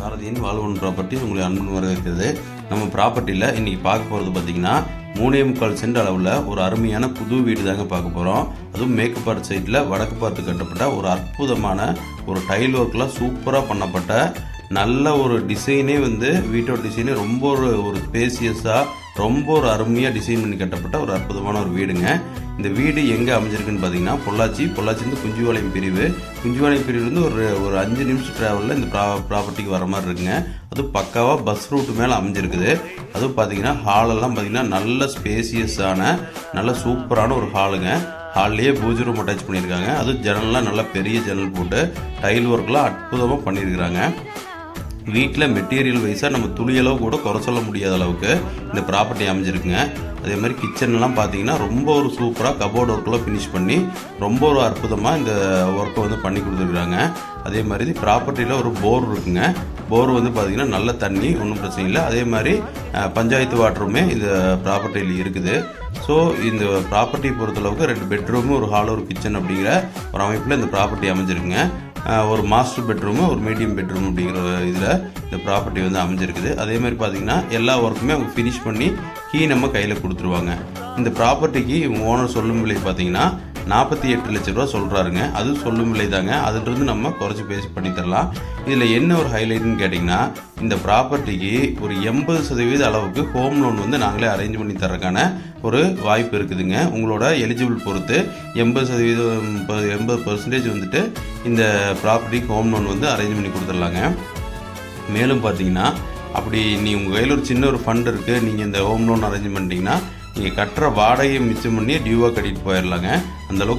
பாரதியின் வாழ்வன் ப்ராப்பர்ட்டி உங்களை அன்பு வரவேற்கிறது. நம்ம ப்ராப்பர்ட்டியில் இன்றைக்கி பார்க்க போகிறது பார்த்தீங்கன்னா மூணே முக்கால் சென்ட் அளவில் ஒரு அருமையான புது வீடு தாங்க பார்க்க போகிறோம் அதுவும் மேற்கு பார்ட் சைட்டில் வடக்கு பார்த்து கட்டப்பட்ட ஒரு அற்புதமான ஒரு டைல் ஒர்க்லாம் சூப்பராக பண்ணப்பட்ட நல்ல ஒரு டிசைனே வந்து வீட்டோட டிசைனே ரொம்ப ஒரு ஒரு ஸ்பேசியஸாக ரொம்ப ஒரு அருமையாக டிசைன் பண்ணி கட்டப்பட்ட ஒரு அற்புதமான ஒரு வீடுங்க. இந்த வீடு எங்கே அமைஞ்சிருக்குன்னு பார்த்தீங்கன்னா பொள்ளாச்சி. பொள்ளாச்சிலேருந்து குஞ்சுவாளையம் பிரிவு. குஞ்சுவாளையம் பிரிவுலேருந்து ஒரு ஒரு அஞ்சு நிமிஷம் ட்ராவலில் இந்த ப்ரா ப்ராப்பர்ட்டிக்கு வர மாதிரி இருக்குங்க. அதுவும் பக்காவாக பஸ் ரூட் மேலே அமைஞ்சிருக்குது. அதுவும் பார்த்தீங்கன்னா ஹாலெல்லாம் பார்த்தீங்கன்னா நல்ல ஸ்பேசியஸான நல்ல சூப்பரான ஒரு ஹாலுங்க ஹால்லேயே பூஜை ரூம் அட்டாச் பண்ணியிருக்காங்க. அதுவும் ஜன்னல்லாம் நல்லா பெரிய ஜன்னல் போட்டு டைல் ஒர்க்லாம் அற்புதமாக பண்ணியிருக்கிறாங்க. வீட்டில் மெட்டீரியல் வைஸாக நம்ம துளியளவு கூட குறை சொல்ல முடியாத அளவுக்கு இந்த ப்ராப்பர்ட்டி அமைஞ்சிருக்குங்க. அதே மாதிரி கிச்சன்லாம் பார்த்தீங்கன்னா ரொம்ப ஒரு சூப்பராக கபோர்ட் ஒர்க்கெலாம் ஃபினிஷ் பண்ணி ரொம்ப ஒரு அற்புதமாக இந்த ஒர்க்கை வந்து பண்ணி கொடுத்துருக்குறாங்க அதே மாதிரி ப்ராப்பர்ட்டியில் ஒரு போர் இருக்குங்க. போர் வந்து பார்த்தீங்கன்னா நல்ல தண்ணி ஒன்றும் பிரச்சனை இல்லை. அதே மாதிரி பஞ்சாயத்து வாட்டருமே இந்த ப்ராப்பர்ட்டியில் இருக்குது. ஸோ இந்த ப்ராப்பர்ட்டி பொறுத்தளவுக்கு ரெண்டு பெட்ரூமு ஒரு ஹால் ஒரு கிச்சன் அப்படிங்கிற ஒரு அமைப்பில் இந்த ப்ராப்பர்ட்டி அமைஞ்சிருக்குங்க. ஒரு மாஸ்டர் பெட்ரூமு ஒரு மீடியம் பெட்ரூம் அப்படிங்கிற இதில் இந்த ப்ராப்பர்ட்டி வந்து அமைஞ்சிருக்குது. அதே மாதிரி பார்த்தீங்கன்னா எல்லா ஒர்க்குமே அவங்க ஃபினிஷ் பண்ணி கீ நம்ம கையில் கொடுத்துருவாங்க. இந்த ப்ராப்பர்ட்டிக்கு ஓனர் சொல்லும் விலை பார்த்தீங்கன்னா நாற்பத்தி எட்டு லட்ச ரூபா சொல்கிறாருங்க அது சொல்லும் விலை தாங்க அதுலேருந்து நம்ம குறைச்சி பேசி பண்ணித்தரலாம் இதில் என்ன ஒரு ஹைலைட்னு கேட்டிங்கன்னா இந்த ப்ராப்பர்ட்டிக்கு ஒரு எண்பது சதவீத அளவுக்கு ஹோம் லோன் வந்து நாங்களே அரேஞ்ச் பண்ணி தரக்கான ஒரு வாய்ப்பு இருக்குதுங்க. உங்களோட எலிஜிபிள் பொறுத்து எண்பது சதவீதம் எண்பது பர்சன்டேஜ் வந்துட்டு இந்த ப்ராப்பர்ட்டிக்கு ஹோம் லோன் வந்து அரேஞ்ச் பண்ணி கொடுத்துடலாங்க. மேலும் பார்த்தீங்கன்னா அப்படி நீ உங்கள் கையில் ஒரு சின்ன ஒரு ஃபண்ட் இருக்குது நீங்கள் இந்த ஹோம் லோன் அரேஞ்ச் பண்ணிட்டீங்கன்னா நீங்கள் கட்டுற வாடகையை மிச்சம் பண்ணி டியூவாக கட்டிட்டு போயிடலாங்க அந்த அளவுக்கு